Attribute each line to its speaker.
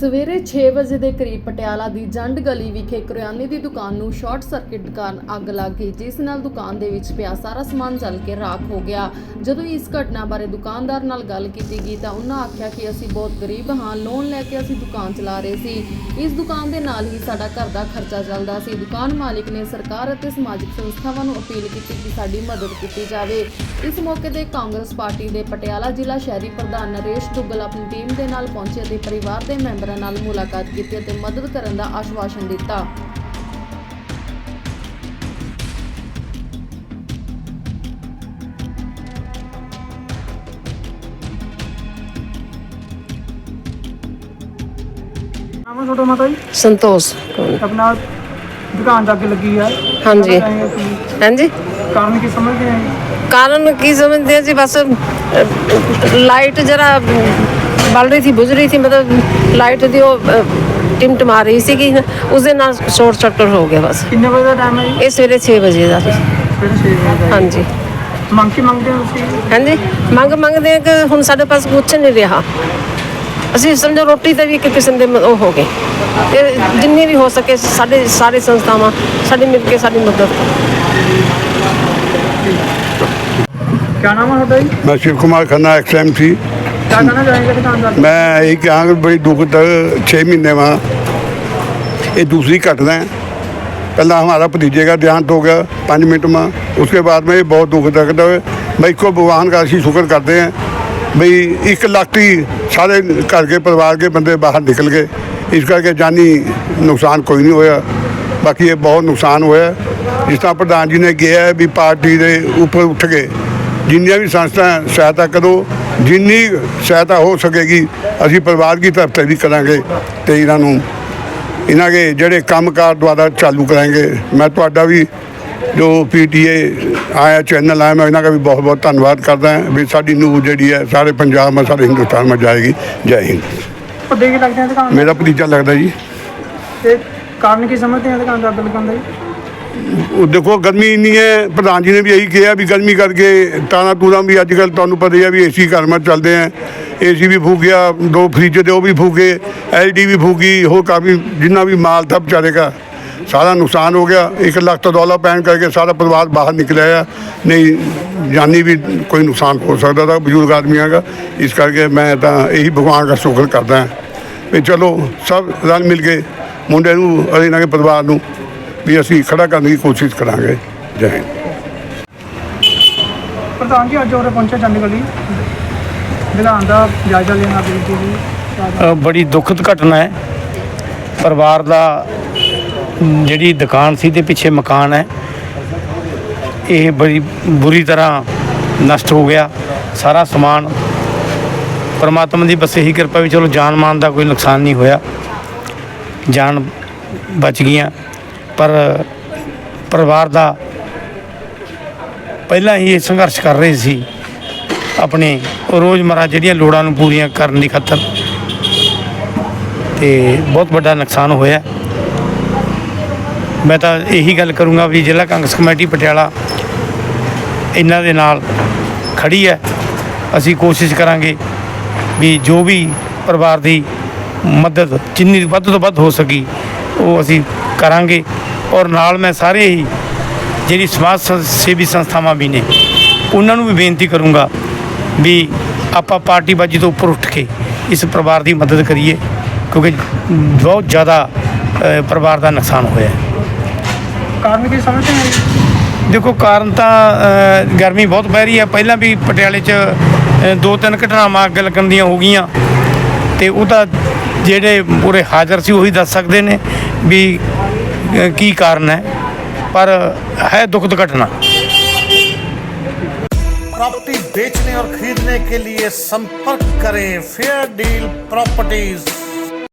Speaker 1: ਸਵੇਰੇ 6 ਵਜੇ ਦੇ ਕਰੀਬ ਪਟਿਆਲਾ ਦੀ ਜੰਡ ਗਲੀ ਵਿਖੇ ਕਰਿਆਨੇ ਦੀ ਦੁਕਾਨ ਨੂੰ ਸ਼ਾਰਟ ਸਰਕਟ ਕਾਰਨ ਅੱਗ ਲੱਗ ਗਈ, ਜਿਸ ਨਾਲ ਦੁਕਾਨ ਦੇ ਵਿੱਚ ਪਿਆ ਸਾਰਾ ਸਮਾਨ ਜਲ ਕੇ ਰਾਖ ਹੋ ਗਿਆ। ਜਦੋਂ ਇਸ ਘਟਨਾ ਬਾਰੇ ਦੁਕਾਨਦਾਰ ਨਾਲ ਗੱਲ ਕੀਤੀ ਗਈ ਤਾਂ ਉਹਨਾਂ ਆਖਿਆ ਕਿ ਅਸੀਂ ਬਹੁਤ ਗਰੀਬ ਹਾਂ, ਲੋਨ ਲੈ ਕੇ ਅਸੀਂ ਦੁਕਾਨ ਚਲਾ ਰਹੇ ਸੀ। ਇਸ ਦੁਕਾਨ ਦੇ ਨਾਲ ਹੀ ਸਾਡਾ ਘਰ ਦਾ ਖਰਚਾ ਚੱਲਦਾ ਸੀ। ਦੁਕਾਨ ਮਾਲਿਕ ਨੇ ਸਰਕਾਰ ਅਤੇ ਸਮਾਜਿਕ ਸੰਸਥਾਵਾਂ ਨੂੰ ਅਪੀਲ ਕੀਤੀ ਕਿ ਸਾਡੀ ਮਦਦ ਕੀਤੀ ਜਾਵੇ। ਇਸ ਮੌਕੇ ਤੇ ਕਾਂਗਰਸ ਪਾਰਟੀ ਦੇ ਪਟਿਆਲਾ ਜ਼ਿਲ੍ਹਾ ਸ਼ਹਿਰੀ ਪ੍ਰਧਾਨ ਨਰੇਸ਼ ਦੁੱਗਲ ਆਪਣੀ ਟੀਮ ਦੇ ਨਾਲ ਪਹੁੰਚੇ ਅਤੇ ਪਰਿਵਾਰ ਦੇ ਮੈਂਬਰ ਅਧਿਕਾਰੀਆਂ ਨਾਲ ਮੁਲਾਕਾਤ ਕੀਤੀ ਅਤੇ ਮਦਦ ਕਰਨ ਦਾ ਆਸ਼ਵਾਸਨ ਦਿੱਤਾ।
Speaker 2: ਸੰਤੋਸ਼।
Speaker 3: ਕਾਰਨ ਕੀ ਸਮਝਦੇ ਆਂ
Speaker 2: ਕਾਰਨ ਕੀ ਸਮਝਦੇ ਆ ਜੀ? ਬਸ ਲਾਈਟ ਜਰਾ ਬਲ ਰਹੀ ਸੀ ਬੁਝ ਰਹੀ ਸੀ ਮਤਲਬ ਲਾਈਟ ਦੀ ਉਹ ਟਿਮਟਮਾ ਰਹੀ ਸੀ ਕਿ ਉਸ ਦੇ ਨਾਲ ਸ਼ੋਰਟ ਸਰਕਟ ਹੋ ਗਿਆ ਬਸ।
Speaker 3: ਕਿੰਨੇ ਵਜੇ ਦਾ ਟਾਈਮ ਹੈ
Speaker 2: ਇਹ ਸਵੇਰੇ 6 ਵਜੇ ਦਾ। ਹਾਂਜੀ।
Speaker 3: ਮੰਗ ਕੀ ਮੰਗਦੇ ਹੋ
Speaker 2: ਹਾਂਜੀ। ਮੰਗ ਮੰਗਦੇ ਕਿ ਹੁਣ ਸਾਡੇ ਪਾਸ ਕੁਝ ਨਹੀਂ ਰਿਹਾ। ਅਸੀਂ ਸਮਝੋ ਰੋਟੀ ਤੇ ਵੀ ਇੱਕ ਕਿਸਮ ਦੇ ਉਹ ਹੋ ਗਏ। ਤੇ ਜਿੰਨੀ ਵੀ ਹੋ ਸਕੇ ਸਾਡੇ ਸਾਰੇ ਸੰਸਥਾਵਾਂ ਸਾਡੇ ਮਿਲ ਕੇ ਸਾਡੀ ਮਦਦ ਕਰੋ।
Speaker 3: ਕੀ ਨਾਮ ਹੈ ਤੁਹਾਡਾ ਜੀ?
Speaker 4: ਮੈਂ ਸ਼ਿਵ ਕੁਮਾਰ ਖੰਨਾ ਐਕਸਐਮਸੀ
Speaker 3: क्या कहना चाहेंगे दुकानदार
Speaker 4: मैं यही कहांगा बड़ी दुख तक छः महीने वहाँ ये दूसरी घटना है पहला हमारा भतीजे का देहांत हो गया पाँच मिनट में उसके बाद में ये बहुत दुख लगता है भाई को भगवान का ਅਸੀਂ शुक्र करते हैं ਬਈ ਇੱਕ ਲੱਖ ਹੀ ਸਾਰੇ ਘਰ ਕੇ ਪਰਿਵਾਰ ਕੇ ਬੰਦੇ ਬਾਹਰ ਨਿਕਲ ਗਏ ਇਸ ਕਰਕੇ ਜਾਨੀ ਨੁਕਸਾਨ ਕੋਈ ਨਹੀਂ ਹੋਇਆ ਬਾਕੀ ਇਹ ਬਹੁਤ ਨੁਕਸਾਨ ਹੋਇਆ ਜਿਸ ਤਰ੍ਹਾਂ ਪ੍ਰਧਾਨ ਜੀ ਨੇ ਕਿਹਾ ਹੈ ਵੀ ਪਾਰਟੀ ਦੇ ਉੱਪਰ ਉੱਠ ਕੇ ਜਿੰਨੀਆਂ ਵੀ ਸੰਸਥਾ ਸਹਾਇਤਾ ਕਰੋ ਜਿੰਨੀ ਸਹਾਇਤਾ ਹੋ ਸਕੇਗੀ ਅਸੀਂ ਪਰਿਵਾਰ ਦੀ ਤਰਫ ਤੇ ਵੀ ਕਰਾਂਗੇ ਤੇ ਇਹਨਾਂ ਨੂੰ ਇਹਨਾਂ ਦੇ ਜਿਹੜੇ ਕੰਮਕਾਰ ਦੁਆਰਾ ਚਾਲੂ ਕਰਾਂਗੇ। ਮੈਂ ਤੁਹਾਡਾ ਵੀ ਜੋ ਪੀਟੀਏ ਆਇਆ ਚੈਨਲ ਆਇਆ ਮੈਂ ਇਹਨਾਂ ਦਾ ਵੀ ਬਹੁਤ ਬਹੁਤ ਧੰਨਵਾਦ ਕਰਦਾ ਹਾਂ ਵੀ ਸਾਡੀ ਨਿਊਜ਼ ਜਿਹੜੀ ਹੈ ਸਾਰੇ ਪੰਜਾਬ में ਸਾਰੇ ਹਿੰਦੁਸਤਾਨ में ਜਾਏਗੀ। ਜੈ ਹਿੰਦ। ਮੇਰਾ ਭਤੀਜਾ ਲੱਗਦਾ ਜੀ।
Speaker 3: ਤੇ ਕਾਰਨ ਕੀ ਸਮਝਦੇ ਆ ਦੁਕਾਨ ਦਾ ਅੱਗ ਲੱਗਣ ਦਾ ਜੀ?
Speaker 4: ਦੇਖੋ, ਗਰਮੀ ਇੰਨੀ ਹੈ, ਪ੍ਰਧਾਨ ਜੀ ਨੇ ਵੀ ਇਹੀ ਕਿਹਾ ਵੀ ਗਰਮੀ ਕਰਕੇ ਤਾਣਾ ਤੂਣਾ ਵੀ ਅੱਜ ਕੱਲ ਤੁਹਾਨੂੰ ਪਤਾ ਹੀ ਹੈ ਵੀ ਏਸੀ ਘਰ ਮਾ ਚੱਲਦੇ ਆ। ਏਸੀ ਵੀ ਫੂਕ ਗਿਆ, ਦੋ ਫ੍ਰਿਜ ਦੇ ਉਹ ਵੀ ਫੂਕੇ ਐਲਡੀ ਵੀ ਫੂਕੀ ਹੋਰ ਕਾਫੀ ਜਿੰਨਾ ਵੀ ਮਾਲ ਥਾ ਵਿਚਾਰੇ ਸਾਰਾ ਨੁਕਸਾਨ ਹੋ ਗਿਆ 1 ਲੱਖ ਤੋਂ ਡਾਲਰ ਪੈਣ ਕਰਕੇ ਸਾਰਾ ਪਰਿਵਾਰ ਬਾਹਰ ਨਿਕਲਿਆ ਆ ਨਹੀਂ, ਜਾਨੀ ਵੀ ਕੋਈ ਨੁਕਸਾਨ ਹੋ ਸਕਦਾ ਤਾਂ ਬਜ਼ੁਰਗ ਆਦਮੀਆਂ ਦਾ ਇਸ ਕਰਕੇ ਮੈਂ ਤਾਂ ਇਹੀ ਭਗਵਾਨ ਦਾ ਸ਼ੁਕਰ ਕਰਦਾ ਵੀ ਚਲੋ ਸਭ ਰਲ ਮਿਲ ਕੇ ਮੁੰਡੇ ਨੂੰ ਅਤੇ ਇਹਨਾਂ ਦੇ ਪਰਿਵਾਰ ਨੂੰ ਵੀ ਅਸੀਂ ਖੜਾ ਕਰਨ ਦੀ ਕੋਸ਼ਿਸ਼ ਕਰਾਂਗੇ। ਜੈ ਹਿੰਦ।
Speaker 3: ਪ੍ਰਧਾਨ ਜੀ ਅੱਜ ਉਰੇ ਪਹੁੰਚੇ ਚੰਦ ਗਲੀ ਦੁਕਾਨ ਦਾ ਜਾਇਜ਼ਾ ਲੈਣਾ ਬੇਨਤੀ ਜੀ।
Speaker 5: ਅ, ਬੜੀ ਦੁਖਦ ਘਟਨਾ ਹੈ। ਪਰਿਵਾਰ ਦਾ ਜਿਹੜੀ ਦੁਕਾਨ ਸੀ ਤੇ ਪਿੱਛੇ ਮਕਾਨ ਹੈ। ਇਹ ਬੜੀ ਬੁਰੀ ਤਰ੍ਹਾਂ ਨਸ਼ਟ ਹੋ ਗਿਆ। ਸਾਰਾ ਸਮਾਨ ਪਰਮਾਤਮਾ ਦੀ ਬਸ ਇਹੀ ਕਿਰਪਾ ਵੀ ਚਲੋ ਜਾਨ ਮਾਨ ਦਾ ਕੋਈ ਨੁਕਸਾਨ ਨਹੀਂ ਹੋਇਆ। ਜਾਨ ਬਚ ਗਈਆਂ। ਪਰ ਪਰਿਵਾਰ ਦਾ ਪਹਿਲਾਂ ਹੀ ਇਹ ਸੰਘਰਸ਼ ਕਰ ਰਹੇ ਸੀ ਆਪਣੇ ਰੋਜ਼ਮਰਾ ਜਿਹੜੀਆਂ ਲੋੜਾਂ ਨੂੰ ਪੂਰੀਆਂ ਕਰਨ ਦੀ ਖਾਤਰ ਤੇ ਬਹੁਤ ਵੱਡਾ ਨੁਕਸਾਨ ਹੋਇਆ। ਮੈਂ ਤਾਂ ਇਹੀ ਗੱਲ ਕਰੂੰਗਾ ਵੀ ਜ਼ਿਲ੍ਹਾ ਕਾਂਗਰਸ ਕਮੇਟੀ ਪਟਿਆਲਾ ਇਹਨਾਂ ਦੇ ਨਾਲ ਖੜੀ ਹੈ। ਅਸੀਂ ਕੋਸ਼ਿਸ਼ ਕਰਾਂਗੇ ਵੀ ਜੋ ਵੀ ਪਰਿਵਾਰ ਦੀ ਮਦਦ ਜਿੰਨੀ ਵੱਧ ਤੋਂ ਵੱਧ ਹੋ ਸਕੀ ਉਹ ਅਸੀਂ ਕਰਾਂਗੇ। ਔਰ ਨਾਲ ਮੈਂ ਸਾਰੇ ਹੀ ਜਿਹੜੀ ਸਮਾਜ ਸੇਵੀ ਸੰਸਥਾਵਾਂ ਵੀ ਨੇ ਉਹਨਾਂ ਨੂੰ ਵੀ ਬੇਨਤੀ ਕਰੂੰਗਾ ਵੀ ਆਪਾਂ ਪਾਰਟੀਬਾਜੀ ਤੋਂ ਉੱਪਰ ਉੱਠ ਕੇ ਇਸ ਪਰਿਵਾਰ ਦੀ ਮਦਦ ਕਰੀਏ ਕਿਉਂਕਿ ਬਹੁਤ ਜ਼ਿਆਦਾ ਪਰਿਵਾਰ ਦਾ ਨੁਕਸਾਨ ਹੋਇਆ ਹੈ।
Speaker 3: ਕਾਰਨ ਕੀ ਸਮਝਦੇ ਜੀ
Speaker 5: ਦੇਖੋ ਕਾਰਨ ਤਾਂ ਗਰਮੀ ਬਹੁਤ ਪੈ ਰਹੀ ਹੈ। ਪਹਿਲਾਂ ਵੀ ਪਟਿਆਲੇ 'ਚ ਦੋ ਤਿੰਨ ਘਟਨਾਵਾਂ ਅੱਗ ਲੱਗਣ ਦੀਆਂ ਹੋ ਗਈਆਂ। ਤੇ ਉਹਦਾ ਜਿਹੜੇ ਪੂਰੇ ਹਾਜ਼ਰ ਸੀ ਉਹੀ ਦੱਸ ਸਕਦੇ ਨੇ ਵੀ ਅ, ਕੀ ਕਾਰਨ ਹੈ ਪਰ ਹੈ ਦੁਖਦ ਘਟਨਾ
Speaker 6: प्रॉपर्टी बेचने और खरीदने के लिए संपर्क करें फेयर डील प्रॉपर्टीज